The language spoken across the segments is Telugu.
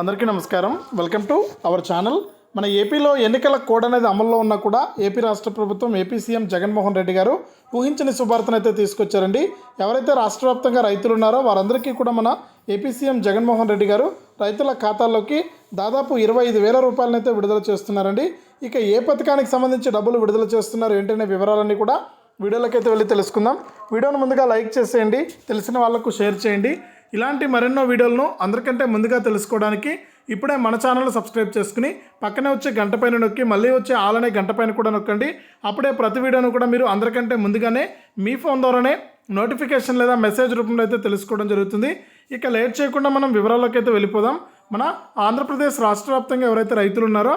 అందరికీ నమస్కారం. వెల్కమ్ టు అవర్ ఛానల్ మన ఏపీలో ఎన్నికల కోడ్ అనేది అమల్లో ఉన్నా కూడా ఏపీ రాష్ట్ర ప్రభుత్వం ఏపీ సీఎం జగన్మోహన్ రెడ్డి గారు ఊహించని శుభార్తను అయితే తీసుకొచ్చారండి. ఎవరైతే రాష్ట్ర వ్యాప్తంగా రైతులు ఉన్నారో వారందరికీ కూడా మన ఏపీ సీఎం జగన్మోహన్ రెడ్డి గారు రైతుల ఖాతాల్లోకి దాదాపు ఇరవై ఐదు వేల రూపాయలనైతే విడుదల చేస్తున్నారండి. ఇక ఏ పథకానికి సంబంధించి డబ్బులు విడుదల చేస్తున్నారు ఏంటనే వివరాలన్నీ కూడా వీడియోలోకి వెళ్ళి తెలుసుకుందాం. వీడియోను ముందుగా లైక్ చేసేయండి. తెలిసిన వాళ్ళకు షేర్ చేయండి. ఇలాంటి మరెన్నో వీడియోలను అందరికంటే ముందుగా తెలుసుకోవడానికి ఇప్పుడే మన ఛానల్ సబ్స్క్రైబ్ చేసుకుని పక్కనే వచ్చే గంట పైన నొక్కి మళ్ళీ వచ్చే ఆలనే గంట పైన కూడా నొక్కండి. అప్పుడే ప్రతి వీడియోను కూడా మీరు అందరికంటే ముందుగానే మీ ఫోన్ ద్వారానే నోటిఫికేషన్ లేదా మెసేజ్ రూపంలో అయితే తెలుసుకోవడం జరుగుతుంది. ఇక లేట్ చేయకుండా మనం వివరాల్లోకి అయితే వెళ్ళిపోదాం. మన ఆంధ్రప్రదేశ్ రాష్ట్ర వ్యాప్తంగా ఎవరైతే రైతులు ఉన్నారో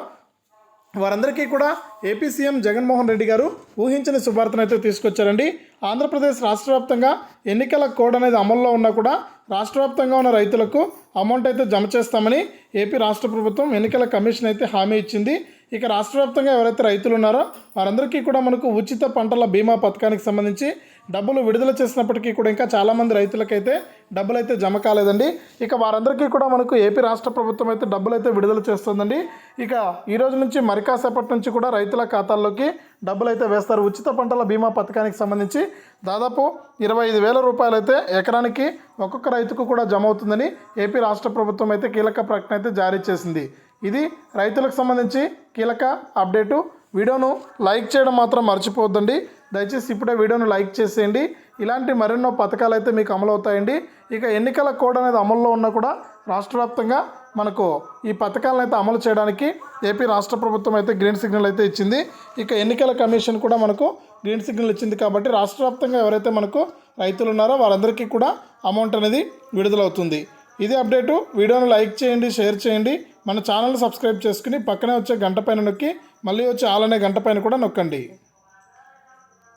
వారందరికీ కూడా ఏపీ సీఎం జగన్మోహన్ రెడ్డి గారు ఊహించని శుభార్తను అయితే తీసుకొచ్చారండి. ఆంధ్రప్రదేశ్ రాష్ట్ర వ్యాప్తంగా ఎన్నికల కోడ్ అనేది అమల్లో ఉన్నా కూడా రాష్ట్ర వ్యాప్తంగా ఉన్న రైతులకు అమౌంట్ అయితే జమ చేస్తామని ఏపీ రాష్ట్ర ప్రభుత్వం ఎన్నికల కమిషన్ అయితే హామీ ఇచ్చింది. ఇక రాష్ట్ర వ్యాప్తంగా ఎవరైతే రైతులు ఉన్నారో వారందరికీ కూడా మనకు ఉచిత పంటల బీమా పథకానికి సంబంధించి డబ్బులు విడుదల చేసినప్పటికీ కూడా ఇంకా చాలామంది రైతులకైతే డబ్బులు అయితే జమ కాలేదండి. ఇక వారందరికీ కూడా మనకు ఏపీ రాష్ట్ర ప్రభుత్వం అయితే డబ్బులు అయితే విడుదల చేస్తుందండి. ఇక ఈ రోజు నుంచి మరికాసేపటి నుంచి కూడా రైతుల ఖాతాల్లోకి డబ్బులు అయితే వేస్తారు. ఉచిత పంటల బీమా పథకానికి సంబంధించి దాదాపు ఇరవై ఐదు వేల రూపాయలు అయితే ఎకరానికి ఒక్కొక్క రైతుకు కూడా జమ అవుతుందని ఏపీ రాష్ట్ర ప్రభుత్వం అయితే కీలక ప్రకటన అయితే జారీ చేసింది. ఇది రైతులకు సంబంధించి కీలక అప్డేటు. వీడియోను లైక్ చేయడం మాత్రం మర్చిపోవద్దండి. దయచేసి ఇప్పుడే వీడియోను లైక్ చేసేయండి. ఇలాంటి మరెన్నో పథకాలు అయితే మీకు అమలు అవుతాయండి. ఇక ఎన్నికల కోడ్ అనేది అమల్లో ఉన్నా కూడా రాష్ట్ర వ్యాప్తంగా మనకు ఈ పథకాలను అయితే అమలు చేయడానికి ఏపీ రాష్ట్ర ప్రభుత్వం అయితే గ్రీన్ సిగ్నల్ అయితే ఇచ్చింది. ఇక ఎన్నికల కమిషన్ కూడా మనకు గ్రీన్ సిగ్నల్ ఇచ్చింది కాబట్టి రాష్ట్ర వ్యాప్తంగా ఎవరైతే మనకు రైతులు ఉన్నారో వారందరికీ కూడా అమౌంట్ అనేది విడుదలవుతుంది. ఇది అప్డేటు. వీడియోను లైక్ చేయండి షేర్ చేయండి. మన ఛానల్ సబ్స్క్రైబ్ చేసుకుని పక్కనే వచ్చే గంట పైన నొక్కి మళ్ళీ వచ్చే ఆలనే గంట పైన కూడా నొక్కండి.